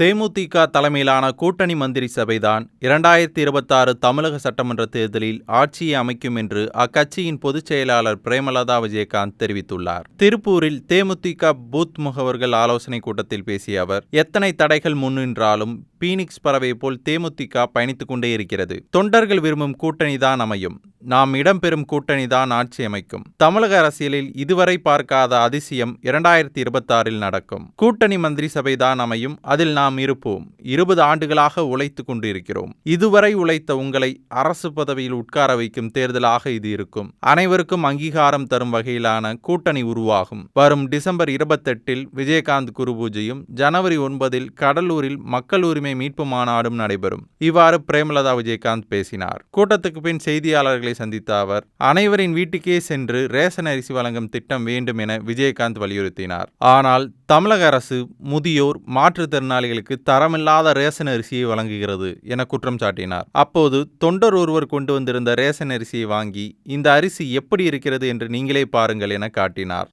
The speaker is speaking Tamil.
தேமுதிக தலைமையிலான கூட்டணி மந்திரி சபைதான் இரண்டாயிரத்தி இருபத்தாறு தமிழக சட்டமன்ற தேர்தலில் ஆட்சியை அமைக்கும் என்று அக்கட்சியின் பொதுச் செயலாளர் பிரேமலதா விஜயகாந்த் தெரிவித்துள்ளார். திருப்பூரில் தேமுதிக பூத் முகவர்கள் ஆலோசனை கூட்டத்தில் பேசிய அவர் எத்தனை தடைகள் முன்னின்றாலும் பீனிக்ஸ் பறவை போல் தேமுதிக பயணித்துக் கொண்டே இருக்கிறது. தொண்டர்கள் விரும்பும் கூட்டணிதான் அமையும். நாம் இடம்பெறும் கூட்டணிதான் ஆட்சி அமைக்கும். தமிழக அரசியலில் இதுவரை பார்க்காத அதிசயம் இரண்டாயிரத்தி இருபத்தாறில் நடக்கும். கூட்டணி மந்திரி சபைதான் அமையும். அதில் நாம் இருப்போம். இருபது ஆண்டுகளாக உழைத்து கொண்டிருக்கிறோம். இதுவரை உழைத்த உங்களை அரசு பதவியில் உட்கார வைக்கும் தேர்தலாக இது இருக்கும். அனைவருக்கும் அங்கீகாரம் தரும் வகையிலான கூட்டணி உருவாகும். வரும் டிசம்பர் இருபத்தெட்டில் விஜயகாந்த் குரு பூஜையும் ஜனவரி ஒன்பதில் கடலூரில் மக்கள் உரிமை மீட்பு மாநாடும் நடைபெறும். இவ்வாறு பிரேமலதா விஜயகாந்த் பேசினார். கூட்டத்துக்கு பின் செய்தியாளர்களை சந்தித்த அவர் அனைவரின் வீட்டுக்கே சென்று ரேஷன் அரிசி வழங்கும் திட்டம் வேண்டும் என விஜயகாந்த் வலியுறுத்தினார். ஆனால் தமிழக அரசு முதியோர் மாற்றுத்திறனாளிகளுக்கு தரமில்லாத ரேஷன் அரிசியை வழங்குகிறது என குற்றம் சாட்டினார். அப்போது தொண்டர் ஒருவர் கொண்டு வந்திருந்த ரேஷன் அரிசியை வாங்கி இந்த அரிசி எப்படி இருக்கிறது என்று நீங்களே பாருங்கள் என காட்டினார்.